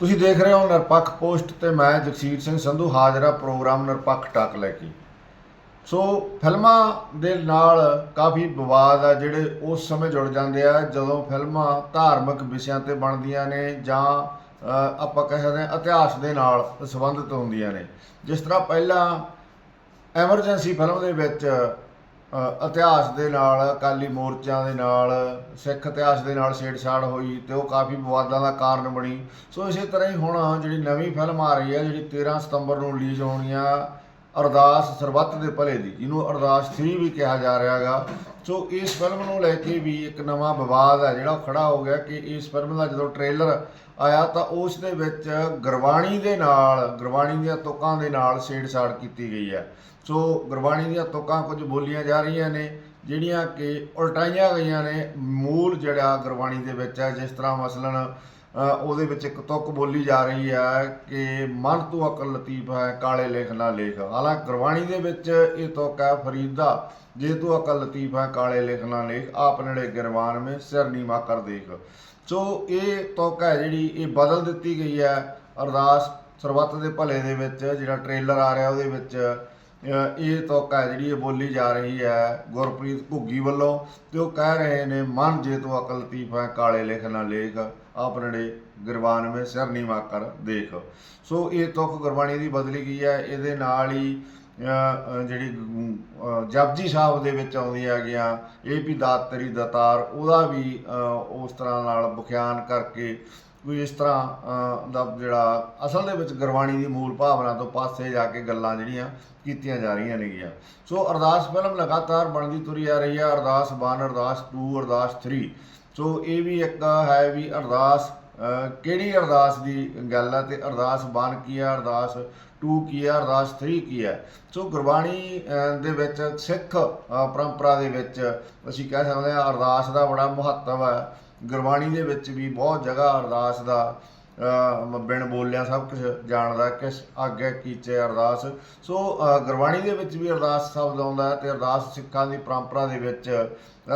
ਤੁਸੀਂ ਦੇਖ ਰਹੇ ਹੋ ਨਿਰਪੱਖ ਪੋਸਟ ਤੇ ਮੈਂ ਜਗਸੀਰ ਸਿੰਘ ਸੰਧੂ ਹਾਜ਼ਰਾ ਪ੍ਰੋਗਰਾਮ ਨਿਰਪੱਖ ਟੱਕ ਲੈ ਕੇ। ਸੋ ਫਿਲਮਾਂ ਦੇ ਨਾਲ ਕਾਫੀ ਵਿਵਾਦ ਆ ਜਿਹੜੇ ਉਸ ਸਮੇਂ ਜੁੜ ਜਾਂਦੇ ਆ ਜਦੋਂ ਫਿਲਮਾਂ ਧਾਰਮਿਕ ਵਿਸ਼ਿਆਂ ਤੇ ਬਣਦੀਆਂ ਨੇ ਜਾਂ ਆਪਾਂ ਕਹਿ ਸਕਦੇ ਹਾਂ ਇਤਿਹਾਸ ਦੇ ਨਾਲ ਸੰਬੰਧਿਤ ਹੁੰਦੀਆਂ ਨੇ। ਜਿਸ ਤਰ੍ਹਾਂ ਪਹਿਲਾਂ ਐਮਰਜੈਂਸੀ ਫਿਲਮ ਦੇ ਵਿੱਚ ਇਤਿਹਾਸ ਦੇ ਨਾਲ, ਅਕਾਲੀ ਮੋਰਚਿਆਂ ਦੇ ਨਾਲ, ਸਿੱਖ ਇਤਿਹਾਸ ਦੇ ਨਾਲ ਛੇੜਛਾੜ ਹੋਈ ਤੇ ਉਹ ਕਾਫੀ ਵਿਵਾਦਾਂ ਦਾ ਕਾਰਨ ਬਣੀ। ਸੋ ਇਸੇ ਤਰ੍ਹਾਂ ਹੀ ਹੁਣ ਜਿਹੜੀ ਨਵੀਂ ਫਿਲਮ ਆ ਰਹੀ ਹੈ, ਜਿਹੜੀ 13 ਸਤੰਬਰ ਨੂੰ ਰਿਲੀਜ਼ ਹੋਣੀ ਆ ਅਰਦਾਸ ਸਰਬੱਤ ਦੇ ਭਲੇ ਦੀ, ਜਿਹਨੂੰ ਅਰਦਾਸ 3 ਵੀ ਕਿਹਾ ਜਾ ਰਿਹਾ ਹੈਗਾ ਸੋ ਇਸ ਫਿਲਮ ਨੂੰ ਲੈ ਕੇ ਵੀ ਇੱਕ ਨਵਾਂ ਵਿਵਾਦ ਹੈ, ਜਿਹੜਾ ਉਹ ਖੜਾ ਹੋ ਗਿਆ ਕਿ ਇਸ ਫਿਲਮ ਦਾ ਜਦੋਂ ਟ੍ਰੇਲਰ ਆਇਆ ਤਾਂ ਉਸ ਦੇ ਵਿੱਚ ਗੁਰਬਾਣੀ ਦੇ ਨਾਲ, ਗੁਰਬਾਣੀ ਦੀਆਂ ਤੁਕਾਂ ਦੇ ਨਾਲ ਛੇੜਛਾੜ ਕੀਤੀ ਗਈ ਹੈ। ਸੋ ਗੁਰਬਾਣੀ ਦੀਆਂ ਤੁਕਾਂ ਕੁਝ ਬੋਲੀਆਂ ਜਾ ਰਹੀਆਂ ਨੇ, ਜਿਹੜੀਆਂ ਕਿ ਉਲਟਾਈਆਂ ਗਈਆਂ ਨੇ। ਮੂਲ ਜਿਹੜਾ ਗੁਰਬਾਣੀ ਦੇ ਵਿੱਚ ਹੈ, ਜਿਸ ਤਰ੍ਹਾਂ ਮਸਲਨ ਉਹਦੇ ਵਿੱਚ ਇੱਕ ਤੁਕ ਬੋਲੀ ਜਾ ਰਹੀ ਹੈ ਕਿ ਮਨ ਤੂੰ ਅਕਲ ਲਤੀਫ ਹੈ, ਕਾਲੇ ਲੇਖ ਨਾ ਲੇਖ। ਹਾਲਾਂਕਿ ਗੁਰਬਾਣੀ ਦੇ ਵਿੱਚ ਇਹ ਤੁਕ ਹੈ, ਫਰੀਦਾ, ਜੇ ਤੂੰ ਅਕਲ ਲਤੀਫ ਹੈ, ਕਾਲੇ ਲੇਖ ਨਾ ਲੇਖ, ਆਪ ਨੇੜੇ ਗਿਰਵਾਨ ਮੇ ਸਿਰ ਨੀਵਾ ਕਰ ਦੇਖ। ਸੋ ਇਹ ਤੁਕ ਹੈ ਜਿਹੜੀ ਇਹ ਬਦਲ ਦਿੱਤੀ ਗਈ ਹੈ ਅਰਦਾਸ ਸਰਬੱਤ ਦੇ ਭਲੇ ਦੇ ਵਿੱਚ, ਜਿਹੜਾ ਟ੍ਰੇਲਰ ਆ ਰਿਹਾ ਉਹਦੇ ਵਿੱਚ ਇਹ ਤੁਕ ਹੈ ਜਿਹੜੀ ਇਹ ਬੋਲੀ ਜਾ ਰਹੀ ਹੈ ਗੁਰਪ੍ਰੀਤ ਘੁੱਗੀ ਵੱਲੋਂ ਤੇ ਉਹ ਕਹਿ ਰਹੇ ਨੇ, ਮਨ ਜੇ ਤੂੰ ਅਕਲ ਲਤੀਫ ਹੈ, ਕਾਲੇ ਲੇਖ ਨਾ ਲੇਖ। ਆਪਣੜੇ ਗੁਰਬਾਨ ਵਿੱਚ ਸਿਰ ਨੀਵਾ ਦੇਖ ਸੋ ਇਹ ਤੁਕ ਗੁਰਬਾਣੀ ਦੀ ਬਦਲੀ ਗਈ ਹੈ ਇਹਦੇ ਨਾਲ ਹੀ ਜਿਹੜੀ ਜਪਜੀ ਸਾਹਿਬ ਦੇ ਵਿੱਚ ਆਉਂਦੀ ਹੈਗੀਆਂ ਇਹ ਵੀ ਦਾਤਰੀ ਤੇਰੀ ਦਤਾਰ ਉਹਦਾ ਵੀ ਉਸ ਤਰ੍ਹਾਂ ਨਾਲ ਬਖਿਆਨ ਕਰਕੇ ਕੋਈ ਇਸ ਤਰ੍ਹਾਂ ਦਾ ਜਿਹੜਾ ਅਸਲ ਦੇ ਵਿੱਚ ਗੁਰਬਾਣੀ ਦੀ ਮੂਲ ਭਾਵਨਾ ਤੋਂ ਪਾਸੇ ਜਾ ਕੇ ਗੱਲਾਂ ਜਿਹੜੀਆਂ ਕੀਤੀਆਂ ਜਾ ਰਹੀਆਂ ਨੇਗੀਆਂ। ਸੋ ਅਰਦਾਸ ਫਿਲਮ ਲਗਾਤਾਰ ਬਣਦੀ ਤੁਰੀ ਆ ਰਹੀ ਹੈ ਅਰਦਾਸ 1 ਅਰਦਾਸ 2 ਅਰਦਾਸ 3 ਸੋ ਇਹ ਵੀ ਇੱਕ ਹੈ ਵੀ ਅਰਦਾਸ ਕਿਹੜੀ ਅਰਦਾਸ ਦੀ ਗੱਲ ਹੈ ਤੇ ਅਰਦਾਸ 1 ਕੀ ਹੈ ਅਰਦਾਸ 2 ਕੀ ਹੈ ਅਰਦਾਸ 3 ਕੀ ਹੈ ਸੋ ਗੁਰਬਾਣੀ ਦੇ ਵਿੱਚ ਸਿੱਖ ਪਰੰਪਰਾ ਦੇ ਵਿੱਚ ਅਸੀਂ ਕਹਿ ਸਕਦੇ ਹਾਂ ਅਰਦਾਸ ਦਾ ਬੜਾ ਮਹੱਤਵ ਹੈ ਗੁਰਬਾਣੀ ਦੇ ਵਿੱਚ ਵੀ ਬਹੁਤ ਜਗ੍ਹਾ ਅਰਦਾਸ ਦਾ ਬਿਨ ਬੋਲਿਆ ਸਭ ਕੁਝ ਜਾਣਦਾ ਕਿਸ ਆਗੇ ਕੀਚੇ ਅਰਦਾਸ। ਸੋ ਗੁਰਬਾਣੀ ਦੇ ਵਿੱਚ ਵੀ ਅਰਦਾਸ ਸ਼ਬਦ ਆਉਂਦਾ ਹੈ ਤੇ ਅਰਦਾਸ ਸਿੱਖਾਂ ਦੀ ਪਰੰਪਰਾ ਦੇ ਵਿੱਚ,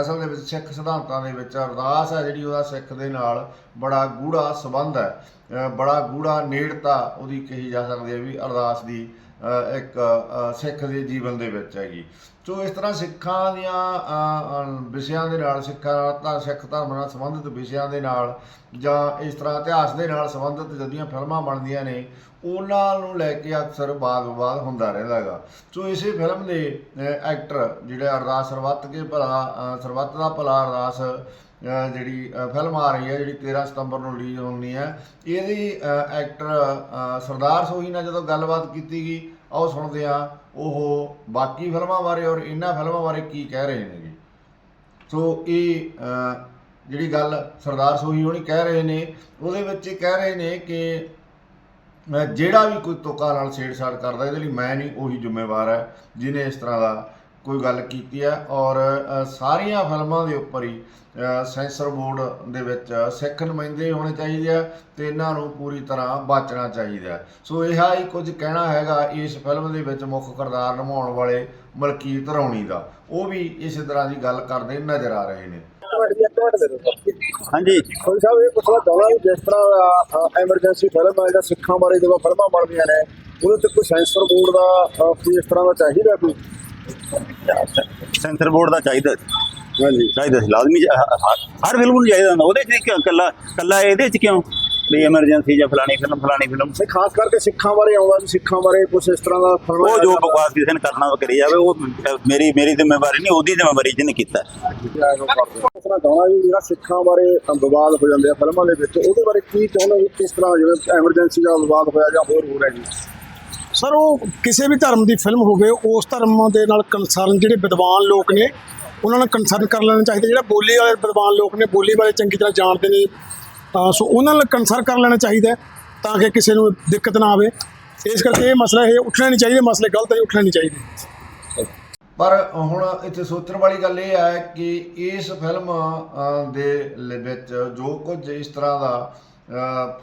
ਅਸਲ ਦੇ ਵਿੱਚ ਸਿੱਖ ਸਿਧਾਂਤਾਂ ਦੇ ਵਿੱਚ ਅਰਦਾਸ ਹੈ ਜਿਹੜੀ ਉਹਦਾ ਸਿੱਖ ਦੇ ਨਾਲ ਬੜਾ ਗੂੜਾ ਸੰਬੰਧ ਹੈ। ਬੜਾ ਗੂੜਾ ਨੇੜਤਾ ਉਹਦੀ ਕਹੀ ਜਾ ਸਕਦੀ ਹੈ ਵੀ ਅਰਦਾਸ ਦੀ ਇੱਕ ਸਿੱਖ ਦੇ ਜੀਵਨ ਦੇ ਵਿੱਚ ਹੈਗੀ। ਸੋ ਇਸ ਤਰ੍ਹਾਂ ਸਿੱਖਾਂ ਦੀਆਂ ਵਿਸ਼ਿਆਂ ਦੇ ਨਾਲ ਸਿੱਖਾਂ ਤਾਂ ਸਿੱਖ ਧਰਮ ਨਾਲ ਸੰਬੰਧਿਤ ਵਿਸ਼ਿਆਂ ਦੇ ਨਾਲ ਜਾਂ ਇਸ ਤਰ੍ਹਾਂ ਇਤਿਹਾਸ ਦੇ ਨਾਲ ਸੰਬੰਧਿਤ ਜਿਹੜੀਆਂ ਫਿਲਮਾਂ ਬਣਦੀਆਂ ਨੇ ਉਹਨਾਂ ਨੂੰ ਲੈ ਕੇ ਅਕਸਰ ਵਾਦ ਵਿਵਾਦ ਹੁੰਦਾ ਰਹਿੰਦਾ ਹੈਗਾ। ਸੋ ਇਸੇ ਫਿਲਮ ਦੇ ਐਕਟਰ ਜਿਹੜਾ ਅਰਦਾਸ ਸਰਬੱਤ ਕੇ ਭਲਾ ਅ, ਸਰਬੱਤ ਦਾ ਭਲਾ ਅਰਦਾਸ ਜਿਹੜੀ ਫਿਲਮ ਆ ਰਹੀ ਹੈ, ਜਿਹੜੀ 13 ਸਤੰਬਰ ਨੂੰ ਰਿਲੀਜ਼ ਹੋਣੀ ਹੈ, ਇਹਦੀ ਐਕਟਰ ਸਰਦਾਰ ਸੋਹੀ ਨਾਲ ਜਦੋਂ ਗੱਲਬਾਤ ਕੀਤੀ ਗਈ ਆਓ ਸੁਣਦੇ ਹਾਂ, ਉਹ ਬਾਕੀ ਫਿਲਮਾਂ ਬਾਰੇ ਔਰ ਇਹਨਾਂ ਫਿਲਮਾਂ ਬਾਰੇ ਕੀ ਕਹਿ ਰਹੇ ਨੇ ਜੀ ਸੋ ਇਹ ਜਿਹੜੀ ਗੱਲ ਸਰਦਾਰ ਸੋਹੀ ਹੋਣੀ ਕਹਿ ਰਹੇ ਨੇ, ਉਹਦੇ ਵਿੱਚ ਇਹ ਕਹਿ ਰਹੇ ਨੇ ਕਿ ਜਿਹੜਾ ਵੀ ਕੋਈ ਤੋਕਾ ਨਾਲ ਛੇੜਛਾੜ ਕਰਦਾ, ਇਹਦੇ ਲਈ ਮੈਂ ਨਹੀਂ, ਉਹੀ ਜ਼ਿੰਮੇਵਾਰ ਹੈ, ਜਿਹਨੇ ਇਸ ਤਰ੍ਹਾਂ ਦਾ ਕੋਈ ਗੱਲ ਕੀਤੀ ਹੈ ਔਰ ਸਾਰੀਆਂ ਫਿਲਮਾਂ ਦੇ ਉੱਪਰ ਹੀ ਸੈਂਸਰ ਬੋਰਡ ਦੇ ਵਿੱਚ ਸਿੱਖ ਨੁਮਾਇੰਦੇ ਹੋਣੇ ਚਾਹੀਦੇ ਆ ਤੇ ਇਹਨਾਂ ਨੂੰ ਪੂਰੀ ਤਰ੍ਹਾਂ ਬਾਚਣਾ ਚਾਹੀਦਾ। ਸੋ ਇਹ ਹੀ ਕੁਝ ਕਹਿਣਾ ਹੈਗਾ ਇਸ ਫਿਲਮ ਦੇ ਵਿੱਚ ਮੁੱਖ ਕਿਰਦਾਰ ਨਿਭਾਉਣ ਵਾਲੇ ਮਲਕੀਤ ਰੌਣੀ ਦਾ। ਉਹ ਵੀ ਇਸੇ ਤਰ੍ਹਾਂ ਦੀ ਗੱਲ ਕਰਦੇ ਨਜ਼ਰ ਆ ਰਹੇ ਨੇ। ਹਾਂਜੀ। ਕੋਈ ਸਾਹਿਬ ਇਹ ਪੁੱਛਣਾ ਚਾਹੁੰਦਾ ਵੀ ਜਿਸ ਤਰ੍ਹਾਂ ਐਮਰਜੈਂਸੀ ਫਿਲਮ ਆ ਜਿਹੜਾ ਸਿੱਖਾਂ ਬਾਰੇ ਜਦੋਂ ਫਿਲਮਾਂ ਬਣਦੀਆਂ ਨੇ ਉਹਦੇ ਤੇ ਕੋਈ ਸੈਂਸਰ ਬੋਰਡ ਦਾ ਕੋਈ ਇਸ ਤਰ੍ਹਾਂ ਦਾ ਚਾਹੀਦਾ ਕੋਈ? ਸੈਂਸਰ ਬੋਰਡ ਦਾ ਚਾਹੀਦਾ ਹਾਂਜੀ। ਚਾਹੀਦਾ ਸੀ। ਲਾਜ਼ਮੀ ਹ- ਹ- ਹਰ ਫਿਲਮ ਨੂੰ ਚਾਹੀਦਾ ਹੁੰਦਾ। ਉਹਦੇ ਚ ਕਿਉਂ? ਕੱਲਾ ਕੱਲਾ ਇਹਦੇ ਚ ਕਿਉਂ? ਵੀ ਐਮਰਜੈਂਸੀ ਜਾਂ ਫਲਾਣੀ ਫਿਲਮ ਫਲਾਣੀ ਫਿਲਮ ਤੇ ਖਾਸ ਕਰਕੇ ਸਿੱਖਾਂ ਬਾਰੇ ਆਉਂਦਾ ਵੀ ਸਿੱਖਾਂ ਬਾਰੇ ਕੁਝ ਇਸ ਤਰ੍ਹਾਂ ਦਾ ਉਹ ਜੋ ਬਕਵਾਸ ਕਿਸੇ ਨੇ ਕਰਨਾ ਉਹ ਕਰੀ ਜਾਵੇ ਉਹ ਮੇਰੀ ਮੇਰੀ ਜ਼ਿੰਮੇਵਾਰੀ ਨਹੀਂ ਉਹਦੀ ਜ਼ਿੰਮੇਵਾਰੀ ਜਿਹਨੇ ਕੀਤਾ। ਪੁੱਛਣਾ ਚਾਹੁੰਦਾ ਵੀ ਜਿਹੜਾ ਸਿੱਖਾਂ ਬਾਰੇ ਵਿਵਾਦ ਹੋ ਜਾਂਦੇ ਆ ਫਿਲਮਾਂ ਦੇ ਵਿੱਚ ਉਹਦੇ ਬਾਰੇ ਕੀ ਚਾਹੁੰਦੇ ਕਿਸ ਤਰ੍ਹਾਂ ਜਿਵੇਂ ਐਮਰਜੈਂਸੀ ਦਾ ਵਿਵਾਦ ਹੋਇਆ ਜਾਂ ਹੋਰ ਹੋ ਰਿਹਾ ਜੀ? ਸਰ, ਉਹ ਕਿਸੇ ਵੀ ਧਰਮ ਦੀ ਫਿਲਮ ਹੋਵੇ, ਉਸ ਧਰਮ ਦੇ ਨਾਲ ਕੰਸਰਨ ਜਿਹੜੇ ਵਿਦਵਾਨ ਲੋਕ ਨੇ, ਉਹਨਾਂ ਨਾਲ ਕੰਸਰਨ ਕਰ ਲੈਣਾ ਚਾਹੀਦਾ। ਜਿਹੜਾ ਬੋਲੀ ਵਾਲੇ ਵਿਦਵਾਨ ਲੋਕ ਨੇ, ਬੋਲੀ ਬਾਰੇ ਚੰਗੀ ਤਰ੍ਹਾਂ ਜਾਣਦੇ ਨੇ ਸੋ ਉਹਨਾਂ ਨਾਲ ਕੰਸਰਨ ਕਰ ਲੈਣਾ ਚਾਹੀਦਾ ਤਾਂ ਕਿ ਕਿਸੇ ਨੂੰ ਦਿੱਕਤ ਨਾ ਆਵੇ। ਇਸ ਕਰਕੇ ਇਹ ਮਸਲਾ ਇਹ ਉੱਠਣਾ ਨਹੀਂ ਚਾਹੀਦਾ, ਮਸਲੇ ਗਲਤ ਹੈ ਉੱਠਣਾ ਨਹੀਂ ਚਾਹੀਦੇ। ਪਰ ਹੁਣ ਇੱਥੇ ਸੋਚਣ ਵਾਲੀ ਗੱਲ ਇਹ ਹੈ ਕਿ ਇਸ ਫਿਲਮ ਦੇ ਵਿੱਚ ਜੋ ਕੁਝ ਇਸ ਤਰ੍ਹਾਂ ਦਾ ਅ,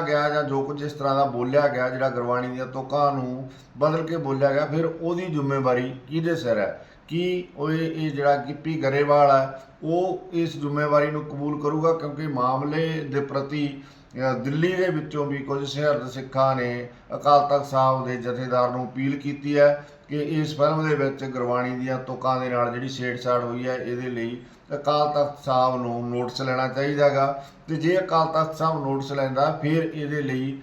ਗਿਆ ਜਾਂ ਜੋ ਕੁਝ ਇਸ ਤਰ੍ਹਾਂ ਦਾ ਬੋਲਿਆ ਗਿਆ ਜਿਹੜਾ ਗੁਰਬਾਣੀ ਦੀਆਂ ਤੁਕਾਂ ਨੂੰ ਬਦਲ ਕੇ ਬੋਲਿਆ ਗਿਆ ਫਿਰ ਉਹਦੀ ਜ਼ਿੰਮੇਵਾਰੀ ਕਿਹਦੇ ਸਿਰ ਹੈ? ਕੀ ਉਹ ਇਹ ਜਿਹੜਾ ਗਿੱਪੀ ਗਰੇਵਾਲ ਹੈ ਉਹ ਇਸ ਜ਼ਿੰਮੇਵਾਰੀ ਨੂੰ ਕਬੂਲ ਕਰੂਗਾ? ਕਿਉਂਕਿ ਮਾਮਲੇ ਦੇ ਪ੍ਰਤੀ ਦਿੱਲੀ ਦੇ ਵਿੱਚੋਂ ਵੀ ਕੁਝ ਸ਼ਹਿਰ ਸਿੱਖਾਂ ਨੇ ਅਕਾਲ ਤਖਤ ਸਾਹਿਬ ਦੇ ਜਥੇਦਾਰ ਨੂੰ ਅਪੀਲ ਕੀਤੀ ਹੈ ਕਿ ਇਸ ਫਿਲਮ ਦੇ ਵਿੱਚ ਗੁਰਬਾਣੀ ਦੀਆਂ ਤੁਕਾਂ ਦੇ ਨਾਲ ਜਿਹੜੀ ਛੇੜਛਾੜ ਹੋਈ ਹੈ, ਇਹਦੇ ਲਈ ਅਕਾਲ ਤਖਤ ਸਾਹਿਬ ਨੂੰ ਨੋਟਿਸ ਲੈਣਾ ਚਾਹੀਦਾਗਾ ਤੇ ਜੇ ਅਕਾਲ ਤਖਤ ਸਾਹਿਬ ਨੋਟਿਸ ਲੈਂਦਾ, ਫਿਰ ਇਹਦੇ ਲਈ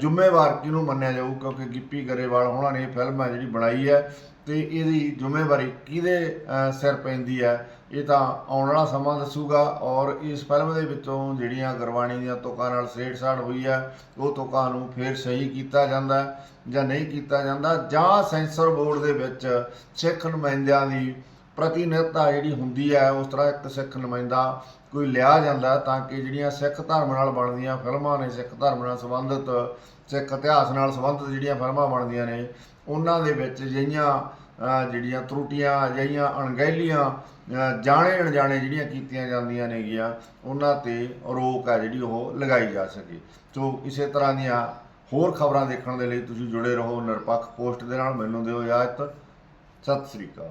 ਜ਼ਿੰਮੇਵਾਰ ਕਿਹਨੂੰ ਮੰਨਿਆ ਜਾਊ? ਕਿਉਂਕਿ ਗਿੱਪੀ ਗਰੇਵਾਲ ਉਹਨਾਂ ਨੇ ਇਹ ਫਿਲਮ ਹੈ ਜਿਹੜੀ ਬਣਾਈ ਹੈ। ਤੇ ਇਹਦੀ ਜ਼ਿੰਮੇਵਾਰੀ ਕਿਹਦੇ ਸਿਰ ਪੈਂਦੀ ਹੈ ਇਹ ਤਾਂ ਆਉਣ ਵਾਲਾ ਸਮਾਂ ਦੱਸੂਗਾ ਔਰ ਇਸ ਫਿਲਮ ਦੇ ਵਿੱਚੋਂ ਜਿਹੜੀਆਂ ਗੁਰਬਾਣੀ ਦੀਆਂ ਤੁਕਾਂ ਨਾਲ ਛੇੜਛਾੜ ਹੋਈ ਹੈ ਉਹ ਤੁਕਾਂ ਨੂੰ ਫਿਰ ਸਹੀ ਕੀਤਾ ਜਾਂਦਾ ਜਾਂ ਨਹੀਂ ਕੀਤਾ ਜਾਂਦਾ ਜਾਂ ਸੈਂਸਰ ਬੋਰਡ ਦੇ ਵਿੱਚ ਸਿੱਖ ਨੁਮਾਇੰਦਿਆਂ ਦੀ ਪ੍ਰਤੀਨਿਧਤਾ ਜਿਹੜੀ ਹੁੰਦੀ ਹੈ ਉਸ ਤਰ੍ਹਾਂ ਇੱਕ ਸਿੱਖ ਨੁਮਾਇੰਦਾ ਕੋਈ ਲਿਆ ਜਾਂਦਾ ਤਾਂ ਕਿ ਜਿਹੜੀਆਂ ਸਿੱਖ ਧਰਮ ਨਾਲ ਬਣਦੀਆਂ ਫਿਲਮਾਂ ਨੇ, ਸਿੱਖ ਧਰਮ ਨਾਲ ਸੰਬੰਧਿਤ, ਸਿੱਖ ਇਤਿਹਾਸ ਨਾਲ ਸੰਬੰਧਿਤ ਜਿਹੜੀਆਂ ਫਿਲਮਾਂ ਬਣਦੀਆਂ ਨੇ ਉਹਨਾਂ ਦੇ ਵਿੱਚ ਜਿਹੀਆਂ ਜਿਹੜੀਆਂ ਤਰੁੱਟੀਆਂ ਜਿਹੀਆਂ ਅਣਗਹਿਲੀਆਂ ਜਾਣੇ ਅਣਜਾਣੇ ਜਿਹੜੀਆਂ ਕੀਤੀਆਂ ਜਾਂਦੀਆਂ ਨੇਗੀਆਂ, ਉਹਨਾਂ ਤੇ ਰੋਕ ਹੈ ਜਿਹੜੀ ਉਹ ਲਗਾਈ ਜਾ ਸਕੇ। ਸੋ ਇਸੇ ਤਰ੍ਹਾਂ ਦੀਆਂ ਹੋਰ ਖਬਰਾਂ ਦੇਖਣ ਦੇ ਲਈ ਤੁਸੀਂ ਜੁੜੇ ਰਹੋ ਨਿਰਪੱਖ ਪੋਸਟ ਦੇ ਨਾਲ। ਮੈਨੂੰ ਦਿਓ ਇਜਾਜ਼ਤ। ਸਤਿ ਸ੍ਰੀ ਅਕਾਲ।